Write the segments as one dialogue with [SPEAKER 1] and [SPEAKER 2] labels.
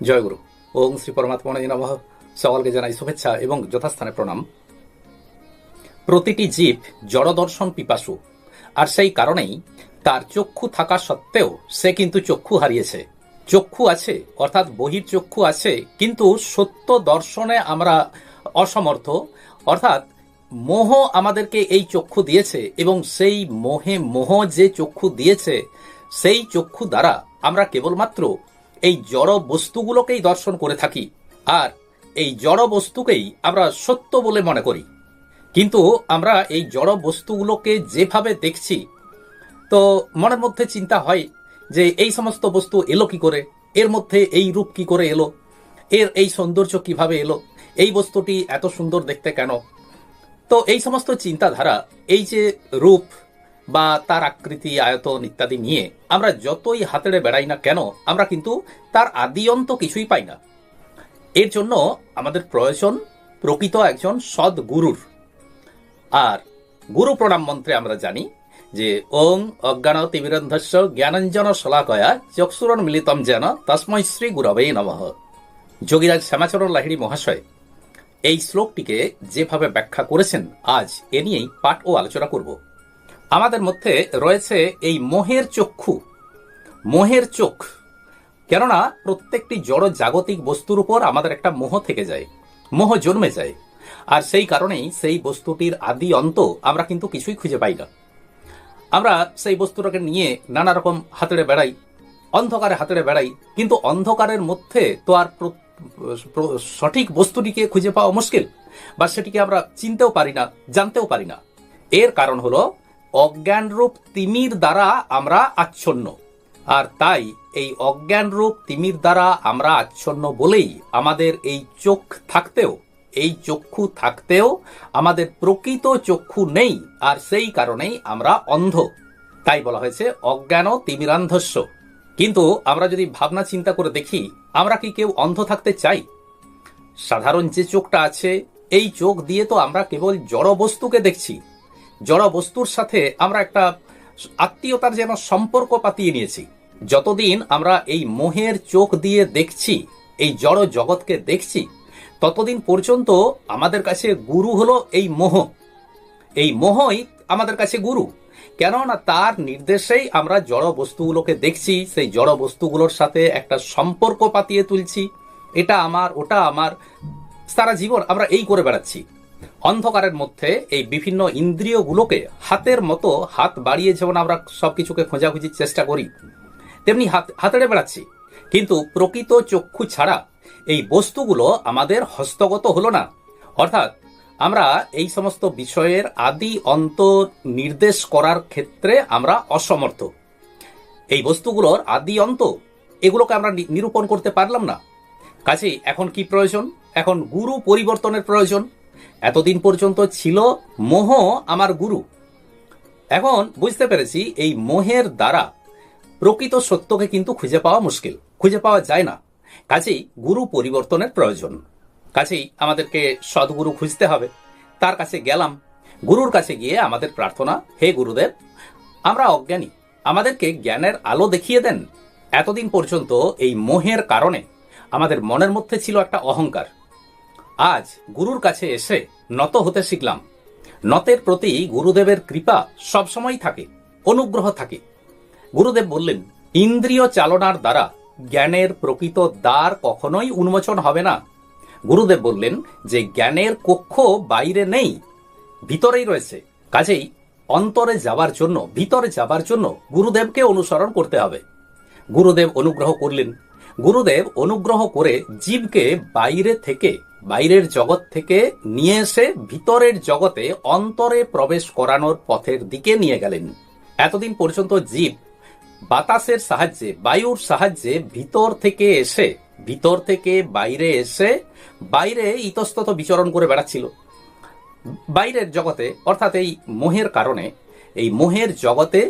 [SPEAKER 1] জয়গুরু। ওম শ্রী পরমাত্মা নমঃ। সকলকে জানাই শুভেচ্ছা এবং যথাস্থানে প্রণাম। প্রতিটি জীব জড়দর্শন পিপাসু, আর সেই কারণেই তার চক্ষু থাকা সত্ত্বেও সে কিন্তু চক্ষু হারিয়েছে। চক্ষু আছে, অর্থাৎ বহির চক্ষু আছে, কিন্তু সত্য দর্শনে আমরা অসমর্থ, অর্থাৎ মোহ আমাদেরকে এই চক্ষু দিয়েছে এবং সেই মোহে মোহ যে চক্ষু দিয়েছে, সেই চক্ষু দ্বারা আমরা কেবলমাত্র এই জড় বস্তুগুলোকেই দর্শন করে থাকি। আর এই জড় বস্তুকেই আমরা সত্য বলে মনে করি। কিন্তু আমরা এই জড় বস্তুগুলোকে যেভাবে দেখছি, তো মনের মধ্যে চিন্তা হয় যে এই সমস্ত বস্তু এলো কি করে? এর মধ্যে এই রূপ কি করে এলো? এর এই সৌন্দর্য কীভাবে এলো? এই বস্তুটি এত সুন্দর দেখতে কেন? তো এই সমস্ত চিন্তাধারা, এই যে রূপ বা তার আকৃতি, আয়তন ইত্যাদি নিয়ে আমরা যতই হাতেড়ে বেড়াই না কেন, আমরা কিন্তু তার আদিয়ন্ত কিছুই পাই না। এর জন্য আমাদের প্রয়োজন প্রকৃত একজন সৎ গুরুর আর গুরু প্রণাম মন্ত্রে আমরা জানি যে, ওং অজ্ঞান তিমিরন্ধস্য জ্ঞানঞ্জন শলাকয়া চক্ষুরণ মিলিতম যেন তস্মৈ শ্রী গুরবেই নমঃ। যোগীরাজ শ্যামাচরণ লাহিড়ী মহাশয়, এই শ্লোকটিকে যেভাবে ব্যাখ্যা করেছেন, আজ এ নিয়েই পাঠ ও আলোচনা করব। আমাদের মধ্যে রয়েছে এই মোহের চক্ষু। মোহের চোখ। কেননা প্রত্যেকটি জড় জাগতিক বস্তুর উপর আমাদের একটা মোহ থেকে যায়। মোহ জন্মে যায়। আর সেই কারণেই সেই বস্তুটির আদি অন্ত আমরা কিন্তু কিছুই খুঁজে পাই না। আমরা সেই বস্তুটাকে নিয়ে নানা রকম হাতেড়ে বেড়াই, অন্ধকারে হাতেড়ে বেড়াই, কিন্তু অন্ধকারের মধ্যে তো আর সঠিক বস্তুটিকে খুঁজে পাওয়া মুশকিল, বা সেটিকে আমরা চিনতেও পারি না, জানতেও পারি না। এর কারণ হলো অজ্ঞানরূপ তিমির দ্বারা আমরা আচ্ছন্ন। আর তাই এই অজ্ঞানরূপ তিমির দ্বারা আমরা আচ্ছন্ন বলেই আমাদের এই চোখ থাকতেও, এই চক্ষু থাকতেও আমাদের প্রকৃত চক্ষু নেই, আর সেই কারণেই আমরা অন্ধ। তাই বলা হয়েছে অজ্ঞান তিমিরান্ধস্য। কিন্তু আমরা যদি ভাবনা চিন্তা করে দেখি, আমরা কি কেউ অন্ধ থাকতে চাই? সাধারণ যে চোখটা আছে, এই চোখ দিয়ে তো আমরা কেবল জড় বস্তুকে দেখছি। জড় বস্তুর সাথে আমরা একটা আত্মীয়তার যেন সম্পর্ক পাতিয়ে নিয়েছি। যতদিন আমরা এই মোহের চোখ দিয়ে দেখছি, এই জড় জগৎকে দেখছি, ততদিন পর্যন্ত আমাদের কাছে গুরু হলো এই মোহ। এই মোহই আমাদের কাছে গুরু। কেননা তার নির্দেশেই আমরা জড় বস্তুগুলোকে দেখছি, সেই জড় বস্তুগুলোর সাথে একটা সম্পর্ক পাতিয়ে তুলছি। এটা আমার, ওটা আমার, সারা জীবন আমরা এই করে বেড়াচ্ছি। অন্ধকারের মধ্যে এই বিভিন্ন ইন্দ্রিয়গুলোকে হাতের মতো হাত বাড়িয়ে যেমন আমরা সবকিছুকে খোঁজাখুঁজির চেষ্টা করি, তেমনি হাত, হাতেড়ে বেড়াচ্ছি। কিন্তু প্রকৃত চক্ষু ছাড়া এই বস্তুগুলো আমাদের হস্তগত হলো না। অর্থাৎ আমরা এই সমস্ত বিষয়ের আদি অন্ত নির্দেশ করার ক্ষেত্রে আমরা অসমর্থ। এই বস্তুগুলোর আদি অন্ত, এগুলোকে আমরা নিরূপণ করতে পারলাম না। কাজেই এখন কি প্রয়োজন? এখন গুরু পরিবর্তনের প্রয়োজন। এতদিন পর্যন্ত ছিল মোহ আমার গুরু। এখন বুঝতে পেরেছি এই মোহের দ্বারা প্রকৃত সত্যকে কিন্তু খুঁজে পাওয়া মুশকিল, খুঁজে পাওয়া যায় না। কাজেই গুরু পরিবর্তনের প্রয়োজন। কাজেই আমাদেরকে সদ্গুরু খুঁজতে হবে। তার কাছে গেলাম। গুরুর কাছে গিয়ে আমাদের প্রার্থনা, হে গুরুদেব, আমরা অজ্ঞানী। আমাদেরকে জ্ঞানের আলো দেখিয়ে দেন। এতদিন পর্যন্ত এই মোহের কারণে আমাদের মনের মধ্যে ছিল একটা অহংকার। আজ গুরুর কাছে এসে নত হতে শিখলাম। নতের প্রতি গুরুদেবের কৃপা সবসময় থাকে, অনুগ্রহ থাকে। গুরুদেব বললেন, ইন্দ্রিয় চালনার দ্বারা জ্ঞানের প্রকৃত দ্বার কখনোই উন্মোচন হবে না। গুরুদেব বললেন, যে জ্ঞানের কক্ষ বাইরে নেই, ভিতরেই রয়েছে। কাজেই অন্তরে যাবার জন্য, ভিতরে যাবার জন্য গুরুদেবকে অনুসরণ করতে হবে। গুরুদেব অনুগ্রহ করলেন। গুরুদেব অনুগ্রহ করে জীবকে বাইরে থেকে বাইরের জগৎ থেকে নিয়ে এসে ভিতরের জগতে অন্তরে প্রবেশ করানোর পথের দিকে নিয়ে গেলেন। এতদিন পর্যন্ত জীব বাতাসের সাহায্যে, বায়ুর সাহায্যে ভিতর থেকে এসে, ভিতর থেকে বাইরে এসে বাইরে ইতস্তত বিচরণ করে বেড়াচ্ছিল। বাইরের জগতে, অর্থাৎ এই মোহের কারণে, এই মোহের জগতে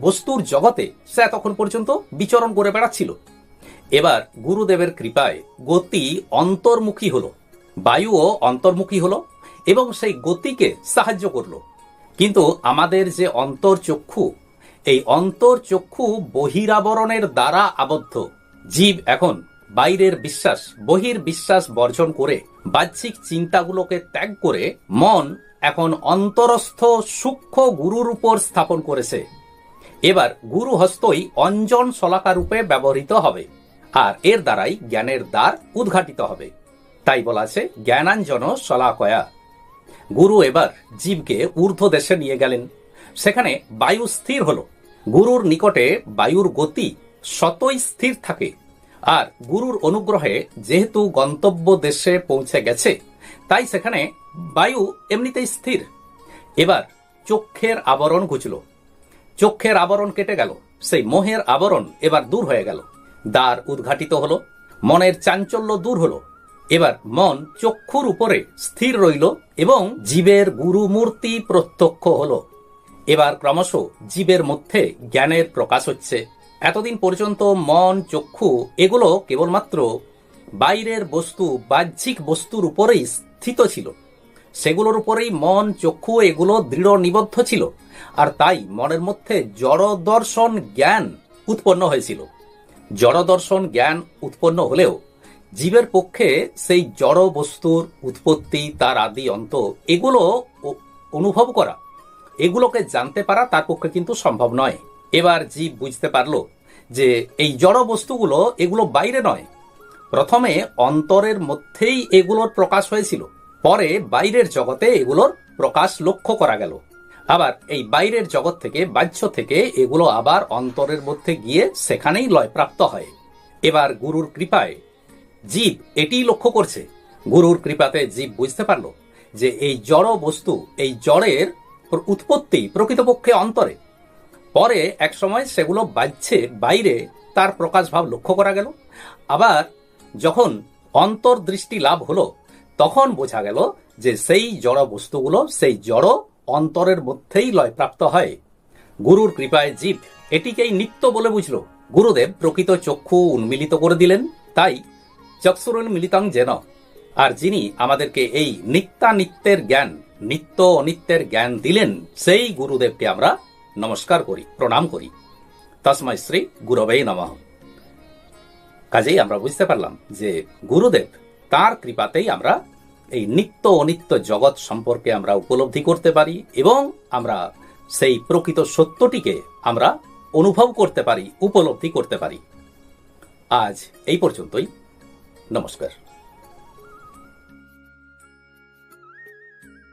[SPEAKER 1] বস্তুর জগতে সে তখন পর্যন্ত বিচরণ করে বেড়াচ্ছিল। এবার গুরুদেবের কৃপায় গতি অন্তর্মুখী হলো। বায়ুও অন্তর্মুখী হলো এবং সেই গতিকে সাহায্য করল। কিন্তু আমাদের যে অন্তর্চক্ষু এই অন্তর্চক্ষু বহিরাবরণের দ্বারা আবদ্ধ। জীব এখন বাইরের বিশ্বাস বহির বিশ্বাস বর্জন করে, বাহ্যিক চিন্তাগুলোকে ত্যাগ করে মন এখন অন্তরস্থ সূক্ষ্ম গুরুর উপর স্থাপন করেছে। এবার গুরু হস্তই অঞ্জন শলাকা রূপে ব্যবহৃত হবে, আর এর দ্বারাই জ্ঞানের দ্বার উদ্ঘাটিত হবে। তাই বলা আছে জ্ঞানাঞ্জন শলাকয়া। গুরু এবার জীবকে ঊর্ধ্ব দেশে নিয়ে গেলেন। সেখানে বায়ু স্থির হল। গুরুর নিকটে বায়ুর গতি শতই স্থির থাকে। আর গুরুর অনুগ্রহে যেহেতু গন্তব্য দেশে পৌঁছে গেছে, তাই সেখানে বায়ু এমনিতেই স্থির। এবার চক্ষের আবরণ ঘুচল। চক্ষের আবরণ কেটে গেল। সেই মোহের আবরণ এবার দূর হয়ে গেল। দ্বার উদ্ঘাটিত হলো। মনের চাঞ্চল্য দূর হলো। এবার মন চক্ষুর উপরে স্থির রইল এবং জীবের গুরুমূর্তি প্রত্যক্ষ হল। এবার ক্রমশ জীবের মধ্যে জ্ঞানের প্রকাশ হচ্ছে। এতদিন পর্যন্ত মন, চক্ষু এগুলো কেবলমাত্র বাইরের বস্তু, বাহ্যিক বস্তুর উপরেই স্থিত ছিল। সেগুলোর উপরেই মন, চক্ষু এগুলো দৃঢ় নিবদ্ধ ছিল আর তাই মনের মধ্যে জড় দর্শন জ্ঞান উৎপন্ন হয়েছিল। জড় দর্শন জ্ঞান উৎপন্ন হলেও জীবের পক্ষে সেই জড় বস্তুর উৎপত্তি, তার আদি অন্ত, এগুলো অনুভব করা, এগুলোকে জানতে পারা তার পক্ষে কিন্তু সম্ভব নয়। এবার জীব বুঝতে পারল যে এই জড় বস্তুগুলো এগুলো বাইরে নয়। প্রথমে অন্তরের মধ্যেই এগুলোর প্রকাশ হয়েছিল, পরে বাইরের জগতে এগুলোর প্রকাশ লক্ষ্য করা গেল। আবার এই বাইরের জগৎ থেকে, বাহ্য থেকে এগুলো আবার অন্তরের মধ্যে গিয়ে সেখানেই লয়প্রাপ্ত হয়। এবার গুরুর কৃপায় জীব এটিই লক্ষ্য করছে। গুরুর কৃপাতে জীব বুঝতে পারল যে এই জড় বস্তু, এই জড়ের উৎপত্তি প্রকৃতপক্ষে অন্তরে। পরে এক সময় সেগুলো বাজছে বাইরে, তার প্রকাশ ভাব লক্ষ্য করা গেল। আবার যখন অন্তর্দৃষ্টি লাভ হলো, তখন বোঝা গেল যে সেই জড় বস্তুগুলো, সেই জড় অন্তরের মধ্যেই লয়প্রাপ্ত হয়। গুরুর কৃপায় জীব এটিকেই নিত্য বলে বুঝল। গুরুদেব প্রকৃত চক্ষু উন্মিলিত করে দিলেন, তাই চক্ষুরুন মিলিতং যেন। আর যিনি আমাদেরকে এই নিত্যানিত্যের জ্ঞান, নিত্য অনিত্যের জ্ঞান দিলেন, সেই গুরুদেবকে আমরা নমস্কার করি, প্রণাম করি। তসময় শ্রী গুরবেই নমঃ। কাজেই আমরা বুঝতে পারলাম যে গুরুদেব তার কৃপাতেই আমরা এই নিত্য অনিত্য জগৎ সম্পর্কে আমরা উপলব্ধি করতে পারি এবং আমরা সেই প্রকৃত সত্যটিকে আমরা অনুভব করতে পারি, উপলব্ধি করতে পারি। আজ এই পর্যন্তই। নমস্কার।